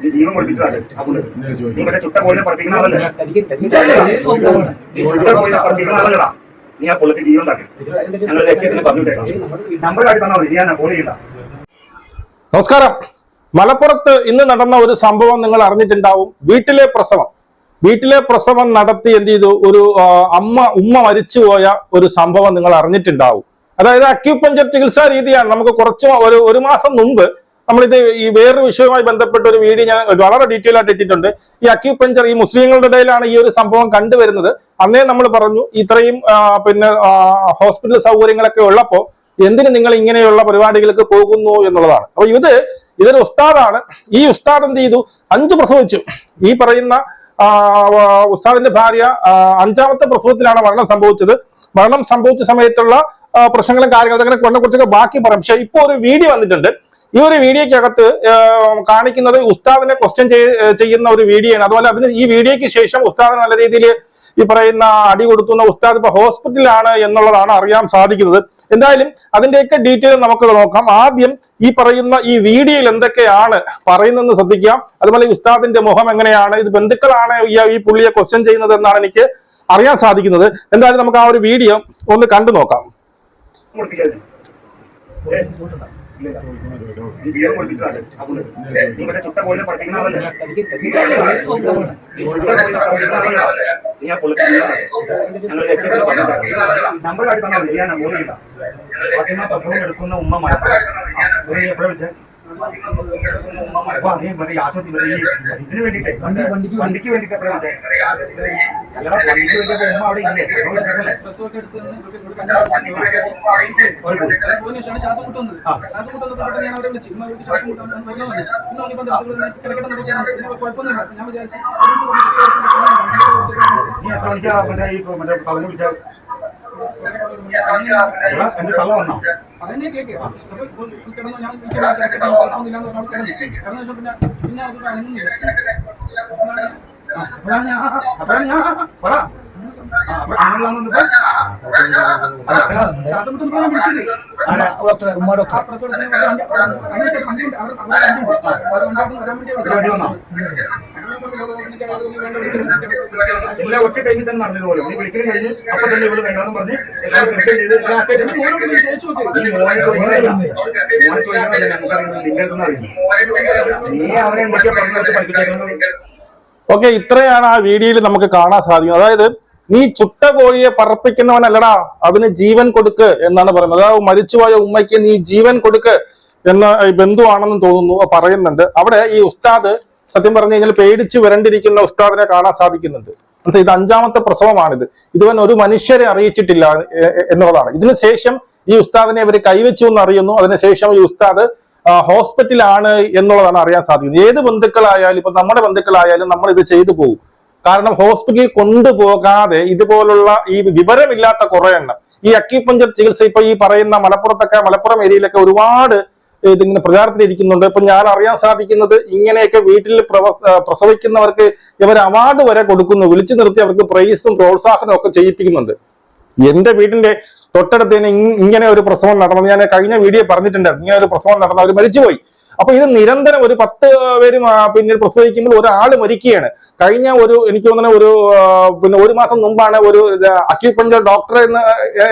നീ ജീവൻ പഠിപ്പിച്ചതല്ലേ അവൾ നീ മറ്റേ ചുട്ട കോയിനെ പഠിപ്പിക്കുന്ന ആളല്ലേ? നീ ചുട്ട കോയിനെ പഠിപ്പിക്കുന്ന ആളല്ലടാ നീ ആ പുള്ളിക്ക് ജീവൻ തന്നെ ഞങ്ങൾ ലക്ഷ്യത്തിന് പറഞ്ഞിട്ടേക്കാം നമ്പർ കാട്ടി തന്നാൽ മതി. ഞാൻ കോൾ ചെയ്യണ്ട. നമസ്കാരം. മലപ്പുറത്ത് ഇന്ന് നടന്ന ഒരു സംഭവം നിങ്ങൾ അറിഞ്ഞിട്ടുണ്ടാവും. വീട്ടിലെ പ്രസവം. വീട്ടിലെ പ്രസവം നടത്തി എന്ത് ചെയ്തു? ഒരു അമ്മ ഉമ്മ മരിച്ചുപോയ ഒരു സംഭവം നിങ്ങൾ അറിഞ്ഞിട്ടുണ്ടാവും. അതായത് അക്യൂപഞ്ചർ ചികിത്സാ രീതിയാണ്. നമുക്ക് കുറച്ച് ഒരു ഒരു മാസം മുമ്പ് നമ്മളിത് ഈ വേറൊരു വിഷയവുമായി ബന്ധപ്പെട്ട ഒരു വീഡിയോ ഞാൻ വളരെ ഡീറ്റെയിൽ ആയിട്ട് ഇട്ടിട്ടുണ്ട്. ഈ അക്യൂപഞ്ചർ ഈ മുസ്ലിങ്ങളുടെ ഇടയിലാണ് ഈ ഒരു സംഭവം കണ്ടുവരുന്നത്. അന്നേ നമ്മൾ പറഞ്ഞു ഇത്രയും പിന്നെ ഹോസ്പിറ്റൽ സൗകര്യങ്ങളൊക്കെ ഉള്ളപ്പോൾ എന്തിനു നിങ്ങൾ ഇങ്ങനെയുള്ള പരിപാടികൾക്ക് പോകുന്നു എന്നുള്ളതാണ്. അപ്പൊ ഇത് ഇതൊരു ഉസ്താദാണ്. ഈ ഉസ്താദ് എന്ത് ചെയ്തു? അഞ്ച് പ്രസവിച്ചു. ഈ പറയുന്ന ഉസ്താദിന്റെ ഭാര്യ അഞ്ചാമത്തെ പ്രസവത്തിലാണ് മരണം സംഭവിച്ചത്. മരണം സംഭവിച്ച സമയത്തുള്ള പ്രശ്നങ്ങളും കാര്യങ്ങളും അങ്ങനെ കുറിച്ചൊക്കെ ബാക്കി പറയാം. പക്ഷെ ഇപ്പൊ ഒരു വീഡിയോ വന്നിട്ടുണ്ട്. ഈ ഒരു വീഡിയോക്കകത്ത് കാണിക്കുന്നത് ഉസ്താദിനെ ക്വസ്റ്റ്യൻ ചെയ്യുന്ന ഒരു വീഡിയോയാണ്. അതുപോലെ അതിന് ഈ വീഡിയോയ്ക്ക് ശേഷം ഉസ്താദ് നല്ല രീതിയിൽ ഈ പറയുന്ന അടി കൊടുത്തുന്ന ഉസ്താദ് ഇപ്പൊ ഹോസ്പിറ്റലിലാണ് എന്നുള്ളതാണ് അറിയാൻ സാധിക്കുന്നത്. എന്തായാലും അതിന്റെയൊക്കെ ഡീറ്റെയിൽ നമുക്ക് നോക്കാം. ആദ്യം ഈ പറയുന്ന ഈ വീഡിയോയിൽ എന്തൊക്കെയാണ് പറയുന്നതെന്ന് ശ്രദ്ധിക്കാം. അതുപോലെ ഉസ്താദിന്റെ മുഖം എങ്ങനെയാണ് ഇത് ബന്ധുക്കളാണ് ഈ പുള്ളിയെ ക്വസ്റ്റ്യൻ ചെയ്യുന്നത് എന്നാണ് എനിക്ക് അറിയാൻ സാധിക്കുന്നത്. എന്തായാലും നമുക്ക് ആ ഒരു വീഡിയോ ഒന്ന് കണ്ടു നോക്കാം. പഠിപ്പിക്കാതെ ഏ? ഇല്ല. നീ ജീവൻ പഠിപ്പിച്ചതല്ലേ അവള് നീ മറ്റേ ചുട്ട കോയിനെ പഠിപ്പിക്കുന്ന ആളല്ലേ നീ ചുട്ട കോയിനെ പഠിപ്പിക്കുന്ന ആളല്ലേ നീ ആ പുള്ളിക്ക് ജീവൻ തന്നെ ഞങ്ങൾ ലക്ഷ്യത്തിന് പറഞ്ഞിട്ടേക്കാം നമ്പർ കാട്ടി തന്നാൽ മതി ഞാൻ കോൾ ചെയ്യണ്ട ഫാത്തിമ പ്രസവം എടുക്കുന്ന ഉമ്മ മലപ്പുറം നീ എപ്പോഴാ വിളിച്ചേ അപ്പൊ മറ്റേ ഇതിന് വേണ്ടിട്ടേ വണ്ടിക്ക് വേണ്ടിട്ട് ഉമ്മ അവിടെ ഇല്ലേ ശ്വാസം ശ്വാസം ഞാൻ അവരെ വിളിച്ചു. ഇമ്മ അവർക്ക് ശ്വാസം മുട്ടാൻ വന്നു എന്ന് പറഞ്ഞു. ഇന്ന് നോക്കിയപ്പോൾ എന്താ ഇവിടെ വെച്ച് കിടക്കണം നടക്കുകയാണ്. കുഴപ്പമൊന്നുമില്ല. ഞാൻ വിചാരിച്ചു നീ എത്ര മണിക്കാ മറ്റേ ഈ മറ്റേ തലന് വിളിച്ച എന്റെ തള്ള വന്നോ പറയുന്നേ കേക്ക്. അപ്പോൾ ഇപ്പോൾ കിടന്നു ഞാൻ പറഞ്ഞു, പറഞ്ഞു കിടന്നു. പിന്നെ പിന്നെ അത്. ആ, അപ്പോഴാണ് ഞാൻ അപ്പോഴാണ് ഞാൻ പറ എല്ലാം ഒറ്റ ടൈമിൽ തന്നെ നടന്നത് പോലും നീ വിളിക്കുന്നത് കഴിഞ്ഞ് അപ്പൊ തന്നെ ഇവൾ വേണ്ടാന്ന് പറഞ്ഞ് മോനെ നിന്റെ അടുത്ത് അറിയുന്നു നീ അവനെ എന്തൊക്കെയാ പറഞ്ഞു പഠിപ്പിച്ചേക്കുന്നത് ഓക്കെ ഇത്രയാണ് ആ വീഡിയോയിൽ നമുക്ക് കാണാൻ സാധിക്കുന്നത് അതായത് നീ ചുട്ട കോഴിയെ പറപ്പിക്കുന്നവനല്ലടാ അതിന് ജീവൻ കൊടുക്ക് എന്നാണ് പറയുന്നത്. അതായത് മരിച്ചുപോയ ഉമ്മയ്ക്ക് നീ ജീവൻ കൊടുക്ക് എന്ന ബന്ധുവാണെന്ന് തോന്നുന്നു പറയുന്നുണ്ട്. അവിടെ ഈ ഉസ്താദ് സത്യം പറഞ്ഞു കഴിഞ്ഞാൽ പേടിച്ചു വരണ്ടിരിക്കുന്ന ഉസ്താദിനെ കാണാൻ സാധിക്കുന്നുണ്ട്? ഇത് അഞ്ചാമത്തെ പ്രസവമാണിത്. ഇതുവൻ ഒരു മനുഷ്യരെ അറിയിച്ചിട്ടില്ല എന്നുള്ളതാണ്. ഇതിനുശേഷം ഈ ഉസ്താദിനെ അവർ കൈവച്ചു എന്ന് അറിയുന്നു. അതിനുശേഷം ഈ ഉസ്താദ് ഹോസ്പിറ്റലാണ് എന്നുള്ളതാണ് അറിയാൻ സാധിക്കുന്നത്. ഏത് ബന്ധുക്കളായാലും ഇപ്പൊ നമ്മുടെ ബന്ധുക്കളായാലും നമ്മൾ ഇത് ചെയ്തു പോകും. കാരണം ഹോസ്പിറ്റലിൽ കൊണ്ടുപോകാതെ ഇതുപോലുള്ള ഈ വിവരമില്ലാത്ത കുറെ എണ്ണം. ഈ അക്യൂപഞ്ചർ ചികിത്സ ഇപ്പൊ ഈ പറയുന്ന മലപ്പുറത്തൊക്കെ മലപ്പുറം ഏരിയയിലൊക്കെ ഒരുപാട് ഇതിങ്ങനെ പ്രചാരത്തിലിരിക്കുന്നുണ്ട് ഇപ്പൊ ഞാൻ അറിയാൻ സാധിക്കുന്നത് ഇങ്ങനെയൊക്കെ വീട്ടിൽ പ്രസവിക്കുന്നവർക്ക് ഇവർ അവാർഡ് വരെ കൊടുക്കുന്നു. വിളിച്ചു നിർത്തി അവർക്ക് പ്രൈസും പ്രോത്സാഹനവും ഒക്കെ ചെയ്യിപ്പിക്കുന്നുണ്ട്. എന്റെ വീടിന്റെ തൊട്ടടുത്ത് ഇങ്ങനെ ഒരു പ്രസവം നടന്നത് ഞാൻ കഴിഞ്ഞ വീഡിയോ പറഞ്ഞിട്ടുണ്ടായിരുന്നു. ഇങ്ങനെ ഒരു പ്രസവം നടന്നു അവർ മരിച്ചുപോയി. അപ്പൊ ഇത് നിരന്തരം ഒരു പത്ത് പേര് പിന്നെ പ്രസവിക്കുമ്പോൾ ഒരാൾ മരിക്കുകയാണ്. കഴിഞ്ഞ ഒരു എനിക്ക് തോന്നുന്ന ഒരു പിന്നെ ഒരു മാസം മുമ്പാണ് ഒരു അക്യൂപഞ്ചർ ഡോക്ടർ എന്ന്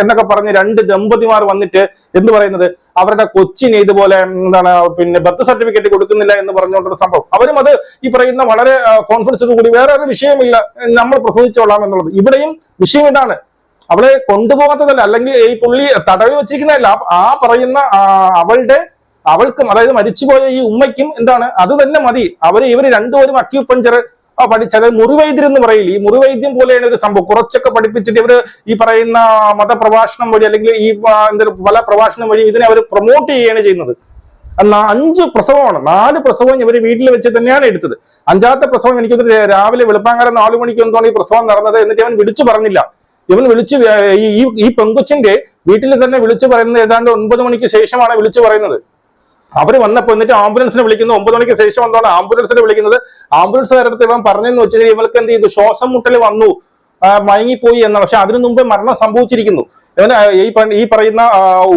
എന്നൊക്കെ പറഞ്ഞ് രണ്ട് ദമ്പതിമാർ വന്നിട്ട് എന്ത് പറയുന്നത്. അവരുടെ കൊച്ചിനെ ഇതുപോലെ എന്താണ് പിന്നെ ബർത്ത് സർട്ടിഫിക്കറ്റ് കൊടുക്കുന്നില്ല എന്ന് പറഞ്ഞുകൊണ്ടൊരു സംഭവം. അവരും അത് ഈ പറയുന്ന വളരെ കോൺഫിഡൻസോട് കൂടി വേറെ ഒരു വിഷയമില്ല. നമ്മൾ പ്രസവിച്ചോളാം എന്നുള്ളത്. ഇവിടെയും വിഷയം ഇതാണ്. അവളെ കൊണ്ടുപോകാത്തതല്ല. അല്ലെങ്കിൽ ഈ പുള്ളി തടവി വെച്ചിരിക്കുന്നതല്ല. ആ- പറയുന്ന അവളുടെ അവൾക്കും അതായത് മരിച്ചുപോയ ഈ ഉമ്മയ്ക്കും എന്താണ്? അത് തന്നെ മതി. അവർ ഇവർ രണ്ടുപേരും അക്യൂപഞ്ചർ പഠിച്ചത് മുറിവൈദ്യം എന്ന് പറയില്ല? ഈ മുറിവൈദ്യം പോലെയാണ് ഒരു സംഭവം. കുറച്ചൊക്കെ പഠിപ്പിച്ചിട്ട് ഇവർ ഈ പറയുന്ന മതപ്രഭാഷണം വഴി അല്ലെങ്കിൽ ഈ എന്താ പല പ്രഭാഷണം വഴി ഇതിനെ അവർ പ്രൊമോട്ട് ചെയ്യുകയാണ് ചെയ്യുന്നത്. അഞ്ച് പ്രസവമാണ്. നാല് പ്രസവം ഇവർ വീട്ടിൽ വെച്ച് തന്നെയാണ് എടുത്തത്. അഞ്ചാമത്തെ പ്രസവം എനിക്ക് രാവിലെ വെളുപ്പാങ്കാലം നാലു മണിക്ക് എന്തോണ് ഈ പ്രസവം നടന്നത് എന്നിട്ട് അവൻ വിളിച്ചു പറഞ്ഞില്ല. ഇവൻ വിളിച്ചു ഈ ഈ- പെങ്കുച്ചിന്റെ വീട്ടിൽ തന്നെ വിളിച്ചു പറയുന്നത് ഏതാണ്ട് ഒൻപത് മണിക്ക് ശേഷമാണ് വിളിച്ചു പറയുന്നത്. അവർ വന്നപ്പോൾ എന്നിട്ട് ആംബുലൻസിനെ വിളിക്കുന്നു. ഒമ്പത് മണിക്ക് ശേഷം എന്താണ് ആംബുലൻസിനെ വിളിക്കുന്നത്. ആംബുലൻസ് നേരത്തെ ഇവൻ പറഞ്ഞെന്ന് വെച്ചാൽ ഇവൾക്ക് എന്ത് ചെയ്തു? ശ്വാസം മുട്ടൽ വന്നു. മയങ്ങിപ്പോയി എന്നാണ്. പക്ഷെ അതിനു മുമ്പ് മരണം സംഭവിച്ചിരിക്കുന്നു. ഈ ഈ പറയുന്ന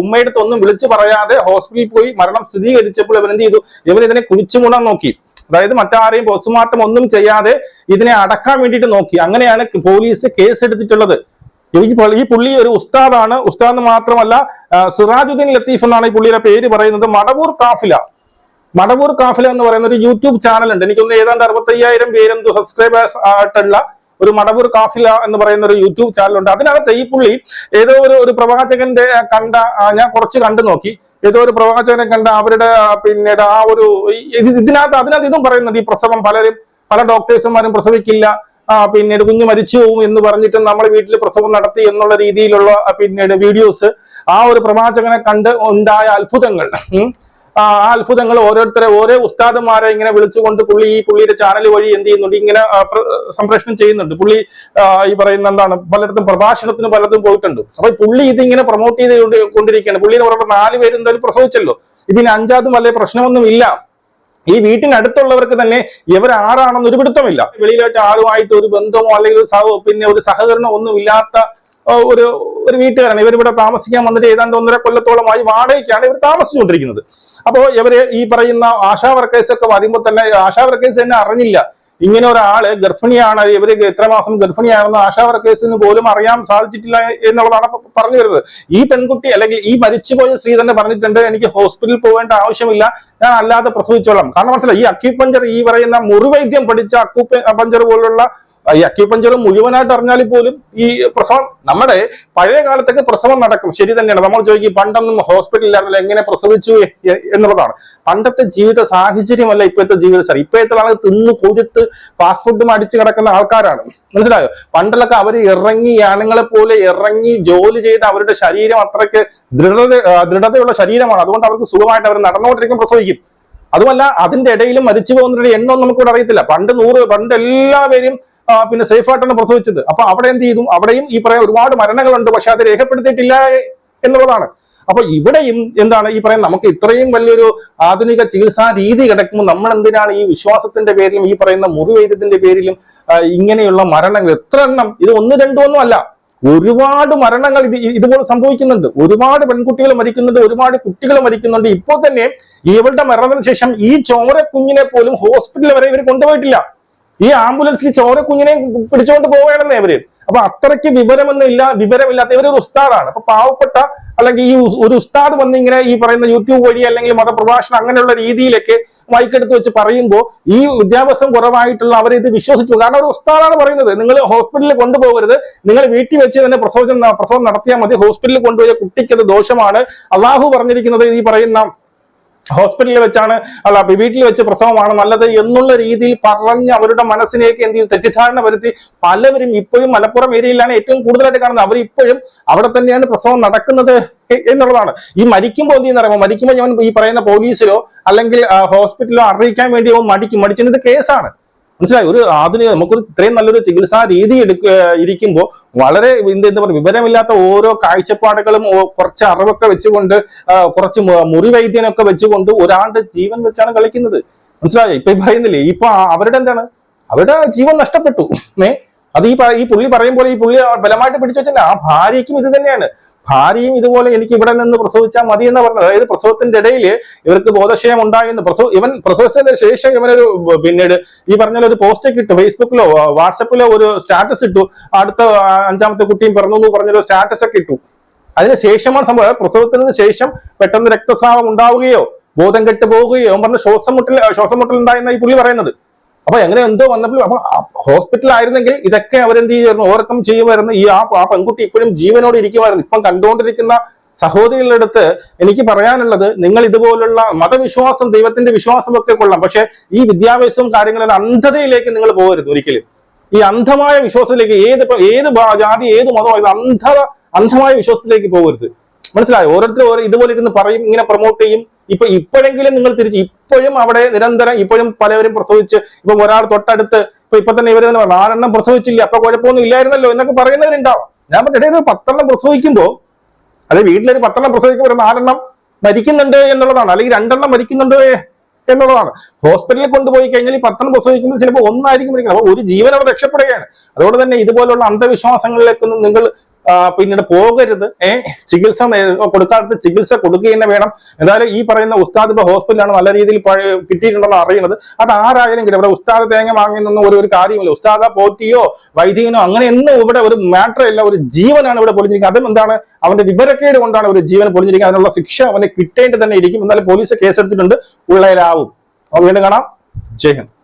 ഉമ്മയടുത്ത് ഉമ്മയുടെ ഒന്നും വിളിച്ചു പറയാതെ ഹോസ്പിറ്റലിൽ പോയി മരണം സ്ഥിരീകരിച്ചപ്പോൾ ഇവൻ എന്ത് ചെയ്തു? ഇവൻ ഇതിനെ കുഴിച്ചുമൂടാൻ നോക്കി. അതായത് മറ്റാരെയും പോസ്റ്റ്മോർട്ടം ഒന്നും ചെയ്യാതെ ഇതിനെ അടക്കാൻ വേണ്ടിയിട്ട് നോക്കി. അങ്ങനെയാണ് പോലീസ് കേസ് എടുത്തിട്ടുള്ളത് ഈ പുള്ളി ഒരു ഉസ്താദാണ്. ഉസ്താദ് മാത്രമല്ല സിറാജുദ്ദീൻ ലത്തീഫ് എന്നാണ് ഈ പുള്ളിയുടെ പേര് പറയുന്നത്. മടവൂർ കാഫില. മടവൂർ കാഫില എന്ന് പറയുന്ന ഒരു യൂട്യൂബ് ചാനൽ ഉണ്ട്. എനിക്കൊന്ന് ഏതാണ്ട് അറുപത്തയ്യായിരം പേരെന്തോ സബ്സ്ക്രൈബേഴ്സ് ആയിട്ടുള്ള ഒരു മടവൂർ കാഫില എന്ന് പറയുന്ന ഒരു യൂട്യൂബ് ചാനൽ ഉണ്ട്. അതിനകത്ത് ഈ പുള്ളി ഏതോ ഒരു ഒരു പ്രവാചകന്റെ കണ്ട ഞാൻ കുറച്ച് കണ്ടു നോക്കി. ഏതോ ഒരു പ്രവാചകനെ കണ്ട അവരുടെ പിന്നീട് ആ ഒരു ഇതിനകത്ത് അതിനകത്ത് ഇതും പറയുന്നുണ്ട്. ഈ പ്രസവം പലരും പല ഡോക്ടേഴ്സുമാരും പ്രസവിക്കില്ല. പിന്നീട് കുഞ്ഞ് മരിച്ചു പോവും എന്ന് പറഞ്ഞിട്ട് നമ്മൾ വീട്ടിൽ പ്രസവം നടത്തി എന്നുള്ള രീതിയിലുള്ള പിന്നീട് വീഡിയോസ് ആ ഒരു പ്രവാചകനെ കണ്ട് ഉണ്ടായ അത്ഭുതങ്ങൾ ആ അത്ഭുതങ്ങൾ ഓരോരുത്തരെ ഓരോ ഉസ്താദന്മാരെ ഇങ്ങനെ വിളിച്ചുകൊണ്ട് പുള്ളി ഈ പുള്ളിയുടെ ചാനൽ വഴി എന്ത് ചെയ്യുന്നുണ്ട് ഇങ്ങനെ സംപ്രേഷണം ചെയ്യുന്നുണ്ട്. പുള്ളി ഈ പറയുന്ന എന്താണ് പലയിടത്തും പ്രഭാഷണത്തിന് പലതും പോയിട്ടുണ്ട്. അപ്പൊ പുള്ളി ഇതിങ്ങനെ പ്രൊമോട്ട് ചെയ്ത് കൊണ്ട് കൊണ്ടിരിക്കുകയാണ് പുള്ളിയുടെ നാല് പേര് എന്തായാലും പ്രസവിച്ചല്ലോ. ഇതിന് അഞ്ചാതും വലിയ പ്രശ്നമൊന്നും ഇല്ല ഈ വീട്ടിനടുത്തുള്ളവർക്ക് തന്നെ ഇവർ ആരാണെന്ന് ഒരു പിടുത്തമില്ല. വെളിയിലായിട്ട് ആരുമായിട്ട് ഒരു ബന്ധമോ അല്ലെങ്കിൽ പിന്നെ ഒരു സഹകരണമോ ഒന്നും ഇല്ലാത്ത ഒരു ഒരു വീട്ടുകാരാണ്. ഇവരിവിടെ താമസിക്കാൻ വന്നിട്ട് ഏതാണ്ട് ഒന്നര കൊല്ലത്തോളമായി വാടകയ്ക്കാണ് ഇവർ താമസിച്ചുകൊണ്ടിരിക്കുന്നത്. അപ്പോൾ ഇവർ ഈ പറയുന്ന ആശാ വർക്കേഴ്സ് ഒക്കെ വരുമ്പോൾ തന്നെ ആശാ വർക്കേഴ്സ് തന്നെ അറിഞ്ഞില്ല. ഇങ്ങനെ ഒരാൾ ഗർഭിണിയാണ് ഇവർ എത്ര മാസം ഗർഭിണിയാണെന്ന് ആശാ വർക്കേഴ്സിന് പോലും അറിയാൻ സാധിച്ചിട്ടില്ല എന്നുള്ളതാണ് പറഞ്ഞു വരുന്നത്. ഈ പെൺകുട്ടി അല്ലെങ്കിൽ ഈ മരിച്ചുപോയ സ്ത്രീ തന്നെ പറഞ്ഞിട്ടുണ്ട് എനിക്ക് ഹോസ്പിറ്റലിൽ പോകേണ്ട ആവശ്യമില്ല ഞാൻ അല്ലാതെ പ്രസവിച്ചോളാം. കാരണം മനസ്സിലായി ഈ അക്യൂപഞ്ചർ ഈ പറയുന്ന മുറിവൈദ്യം പഠിച്ച അക്യൂപഞ്ചർ പോലുള്ള ഈ അക്യൂപഞ്ചർ മുഴുവനായിട്ട് അറിഞ്ഞാൽ പോലും ഈ പ്രസവം നമ്മുടെ പഴയ കാലത്തൊക്കെ പ്രസവം നടക്കും. ശരി തന്നെയാണ്. നമ്മൾ ചോദിക്കും പണ്ടൊന്നും ഹോസ്പിറ്റലിലായിരുന്നല്ലോ എങ്ങനെ പ്രസവിച്ചു എന്നുള്ളതാണ്. പണ്ടത്തെ ജീവിത സാഹചര്യമല്ല ഇപ്പോഴത്തെ ജീവിത സാഹചര്യം. ഇപ്പോഴത്തെ ആളുകൾ തിന്ന് കൊഴുത്ത് ഫാസ്റ്റ് ഫുഡും അടിച്ചു കിടക്കുന്ന ആൾക്കാരാണ്. മനസ്സിലായോ? പണ്ടിലൊക്കെ അവർ ഇറങ്ങി ആണുങ്ങളെ പോലെ ഇറങ്ങി ജോലി ചെയ്ത് അവരുടെ ശരീരം അത്രയ്ക്ക് ദൃഢത ദൃഢതയുള്ള ശരീരമാണ്. അതുകൊണ്ട് അവർക്ക് സുഖമായിട്ട് അവർ നടന്നുകൊണ്ടിരിക്കും പ്രസവിക്കും. അതുമല്ല അതിന്റെ ഇടയിലും മരിച്ചു പോകുന്നവരുടെ എണ്ണം നമുക്കിവിടെ അറിയത്തില്ല. പണ്ട് നൂറ് പണ്ട് എല്ലാവരും പിന്നെ സേഫ് ആയിട്ടാണ് പ്രസവിച്ചത്. അപ്പൊ അവിടെ എന്ത് ചെയ്തു? അവിടെയും ഈ പറയാൻ ഒരുപാട് മരണങ്ങളുണ്ട് പക്ഷെ അത് രേഖപ്പെടുത്തിയിട്ടില്ല എന്നുള്ളതാണ്. അപ്പൊ ഇവിടെയും എന്താണ് ഈ പറയുന്ന നമുക്ക് ഇത്രയും വലിയൊരു ആധുനിക ചികിത്സാ രീതി കിടക്കുമ്പോൾ നമ്മൾ എന്തിനാണ് ഈ വിശ്വാസത്തിന്റെ പേരിലും ഈ പറയുന്ന മുറിവൈദ്യത്തിന്റെ പേരിലും ഇങ്ങനെയുള്ള മരണങ്ങൾ? എത്ര എണ്ണം? ഇത് ഒന്ന് രണ്ടു ഒന്നും അല്ല. ഒരുപാട് മരണങ്ങൾ ഇത് ഇതുപോലെ സംഭവിക്കുന്നുണ്ട്. ഒരുപാട് പെൺകുട്ടികൾ മരിക്കുന്നുണ്ട് ഒരുപാട് കുട്ടികൾ മരിക്കുന്നുണ്ട്. ഇപ്പോൾ തന്നെ ഇവളുടെ മരണത്തിന് ശേഷം ഈ ചോര കുഞ്ഞിനെ പോലും ഹോസ്പിറ്റലിൽ വരെ ഇവർ കൊണ്ടുപോയിട്ടില്ല. ഈ ആംബുലൻസിൽ ചോര പിടിച്ചുകൊണ്ട് പോവുകയാണെന്നേ ഇവർ. അപ്പൊ അത്രയ്ക്ക് വിവരമൊന്നും ഇല്ല വിവരമില്ലാത്ത ഇവരൊരു ഉസ്താദാണ്. അപ്പൊ പാവപ്പെട്ട അല്ലെങ്കിൽ ഈ ഒരു ഉസ്താദ് വന്ന് ഇങ്ങനെ ഈ പറയുന്ന യൂട്യൂബ് വഴി അല്ലെങ്കിൽ മതപ്രഭാഷണം അങ്ങനെയുള്ള രീതിയിലൊക്കെ മൈക്കെടുത്ത് വെച്ച് പറയുമ്പോൾ ഈ വിദ്യാഭ്യാസം കുറവായിട്ടുള്ള അവർ ഇത് വിശ്വസിച്ചു. കാരണം ഒരു ഉസ്താദാണ് പറയുന്നത്. നിങ്ങൾ ഹോസ്പിറ്റലിൽ കൊണ്ടുപോകരുത്. നിങ്ങൾ വീട്ടിൽ വെച്ച് തന്നെ പ്രസവം പ്രസവം നടത്തിയാൽ മതി. ഹോസ്പിറ്റലിൽ കൊണ്ടുപോയ കുട്ടിക്കത് ദോഷമാണ്. അള്ളാഹു പറഞ്ഞിരിക്കുന്നത് ഈ പറയുന്ന ഹോസ്പിറ്റലിൽ വെച്ചാണ് അല്ല വീട്ടിൽ വെച്ച് പ്രസവമാണ് നല്ലത് എന്നുള്ള രീതിയിൽ പറഞ്ഞ് അവരുടെ മനസ്സിലേക്ക് എന്ത് ചെയ്യും? തെറ്റിദ്ധാരണ വരുത്തി പലവരും ഇപ്പോഴും മലപ്പുറം ഏരിയയിലാണ് ഏറ്റവും കൂടുതലായിട്ട് കാണുന്നത്. അവർ ഇപ്പോഴും അവിടെ തന്നെയാണ് പ്രസവം നടക്കുന്നത് എന്നുള്ളതാണ്. ഈ മരിക്കുമ്പോൾ എന്ത് ചെയ്യുന്ന പറയുമ്പോൾ മരിക്കുമ്പോൾ ഞാൻ ഈ പറയുന്ന പോലീസിലോ അല്ലെങ്കിൽ ഹോസ്പിറ്റലിലോ അറിയിക്കാൻ വേണ്ടി മടിക്കും. മടിക്കുന്നത് കേസാണ്. മനസ്സിലായി? ഒരു ആധുനിക നമുക്കൊരു ഇത്രയും നല്ലൊരു ചികിത്സാ രീതി എടുക്ക ഇരിക്കുമ്പോൾ വളരെ എന്ത് പറയുക വിവരമില്ലാത്ത ഓരോ കാഴ്ചപ്പാടുകളും കുറച്ച് അറിവൊക്കെ വെച്ചുകൊണ്ട് കുറച്ച് മുറി മുറിവൈദ്യനൊക്കെ വെച്ചുകൊണ്ട് ഒരാളുടെ ജീവൻ വെച്ചാണ് കളിക്കുന്നത്. മനസ്സിലായോ? ഇപ്പൊ പറയുന്നില്ലേ ഇപ്പൊ അവരുടെ എന്താണ്? അവരുടെ ജീവൻ നഷ്ടപ്പെട്ടു. ഏ? അത് ഈ ഈ പുള്ളി പറയും പോലെ ഈ പുള്ളി ബലമായിട്ട് പിടിച്ചു വെച്ചാൽ ആ ഭാര്യയ്ക്കും ഇത് തന്നെയാണ്. ഭാര്യയും ഇതുപോലെ എനിക്ക് ഇവിടെ നിന്ന് പ്രസവിച്ചാൽ മതി എന്ന് പറഞ്ഞത്. അതായത് പ്രസവത്തിന്റെ ഇടയിൽ ഇവർക്ക് ബോധക്ഷയം ഉണ്ടായിരുന്നു പ്രസവ ഇവൻ പ്രസവത്തിന്റെ ശേഷം ഇവനൊരു പിന്നീട് ഈ പറഞ്ഞ ഒരു പോസ്റ്റ് ഇട്ടു. ഫേസ്ബുക്കിലോ വാട്സപ്പിലോ ഒരു സ്റ്റാറ്റസ് ഇട്ടു. അടുത്ത അഞ്ചാമത്തെ കുട്ടിയും പിറന്നു എന്ന് പറഞ്ഞൊരു സ്റ്റാറ്റസ് ഒക്കെ ഇട്ടു. അതിന് ശേഷമാണ് സംഭവം. പ്രസവത്തിന് ശേഷം പെട്ടെന്ന് രക്തസ്രാവം ഉണ്ടാവുകയോ ബോധം കെട്ട് പോവുകയോ അവൻ പറഞ്ഞ ശ്വാസം മുട്ടൽ ശ്വാസം മുട്ടൽ ഉണ്ടായെന്ന ഈ പുള്ളി പറയുന്നത്. അപ്പൊ എങ്ങനെ എന്തോ വന്നപ്പോൾ അപ്പൊ ഹോസ്പിറ്റൽ ആയിരുന്നെങ്കിൽ ഇതൊക്കെ അവരെന്ത് ചെയ്യുമായിരുന്നു ഓവർകം ചെയ്യുമായിരുന്നു? ഈ ആ പെൺകുട്ടി ഇപ്പോഴും ജീവനോട് ഇരിക്കുമായിരുന്നു. ഇപ്പം കണ്ടുകൊണ്ടിരിക്കുന്ന സഹോദരികളുടെ അടുത്ത് എനിക്ക് പറയാനുള്ളത് നിങ്ങൾ ഇതുപോലുള്ള മതവിശ്വാസം ദൈവത്തിന്റെ വിശ്വാസം ഒക്കെ കൊള്ളാം. പക്ഷെ ഈ വിദ്യാഭ്യാസവും കാര്യങ്ങളും അന്ധതയിലേക്ക് നിങ്ങൾ പോകരുത് ഒരിക്കലും. ഈ അന്ധമായ വിശ്വാസത്തിലേക്ക് ഏത് ഏത് ജാതി ഏത് മതമായാലും അന്ധ അന്ധമായ വിശ്വാസത്തിലേക്ക് പോകരുത്. മനസ്സിലായോ? ഓരോരുത്തരും ഓരോ ഇതുപോലെ ഇരുന്ന് പറയും ഇങ്ങനെ പ്രൊമോട്ട് ചെയ്യും. ഇപ്പൊ ഇപ്പോഴെങ്കിലും നിങ്ങൾ തിരിച്ച് ഇപ്പോഴും അവിടെ നിരന്തരം ഇപ്പോഴും പലവരും പ്രസവിച്ച് ഇപ്പൊ ഒരാൾ തൊട്ടടുത്ത് ഇപ്പൊ ഇപ്പൊ തന്നെ ഇവർ തന്നെ നാലെണ്ണം പ്രസവിച്ചില്ല അപ്പൊ കുഴപ്പമൊന്നും ഇല്ലായിരുന്നല്ലോ എന്നൊക്കെ പറയുന്നവരുണ്ടാവും. ഞാൻ പറഞ്ഞ ഒരു പത്തെണ്ണം പ്രസവിക്കുമ്പോ അതെ വീട്ടിലൊരു പത്തെണ്ണം പ്രസവിക്കുമ്പോൾ ഒരു നാലെണ്ണം മരിക്കുന്നുണ്ട് എന്നുള്ളതാണ് അല്ലെങ്കിൽ രണ്ടെണ്ണം മരിക്കുന്നുണ്ട് എന്നുള്ളതാണ്. ഹോസ്പിറ്റലിൽ കൊണ്ടുപോയി കഴിഞ്ഞാൽ ഈ പത്തെണ്ണം പ്രസവിക്കുമ്പോൾ ചിലപ്പോൾ ഒന്നായിരിക്കും മരിക്കുന്നത്. അപ്പൊ ഒരു ജീവൻ അവിടെ രക്ഷപ്പെടുകയാണ്. അതുകൊണ്ട് തന്നെ ഇതുപോലുള്ള അന്ധവിശ്വാസങ്ങളിലേക്കൊന്നും നിങ്ങൾ പിന്നീട് പോകരുത്. ഏഹ് ചികിത്സ കൊടുക്കാത്ത ചികിത്സ കൊടുക്കുക തന്നെ വേണം. എന്തായാലും ഈ പറയുന്ന ഉസ്താദ് ഇപ്പൊ ഹോസ്പിറ്റലാണ് നല്ല രീതിയിൽ കിട്ടിയിട്ടുണ്ടെന്ന് അറിയുന്നത്. അത് ആരായാലും കിട്ടും. ഇവിടെ ഉസ്താദ് തേങ്ങ വാങ്ങുന്നൊന്നും ഒരു ഒരു കാര്യമില്ല ഉസ്താദ പോറ്റിയോ വൈദികനോ അങ്ങനെയൊന്നും ഇവിടെ ഒരു മാറ്റർ ഇല്ല. ഒരു ജീവനാണ് ഇവിടെ പൊളിഞ്ഞിരിക്കുന്നത്. അതും എന്താണ്? അവന്റെ വിവരക്കേട് കൊണ്ടാണ് ഒരു ജീവൻ പൊളിഞ്ഞിരിക്കുന്നത്. അതിനുള്ള ശിക്ഷ അവന് കിട്ടേണ്ടി തന്നെ ഇരിക്കും. എന്നാലും പോലീസ് കേസെടുത്തിട്ടുണ്ട്. ഉള്ളയിലാവും വീണ്ടും കാണാം. ജയ് ഹിന്ദ്.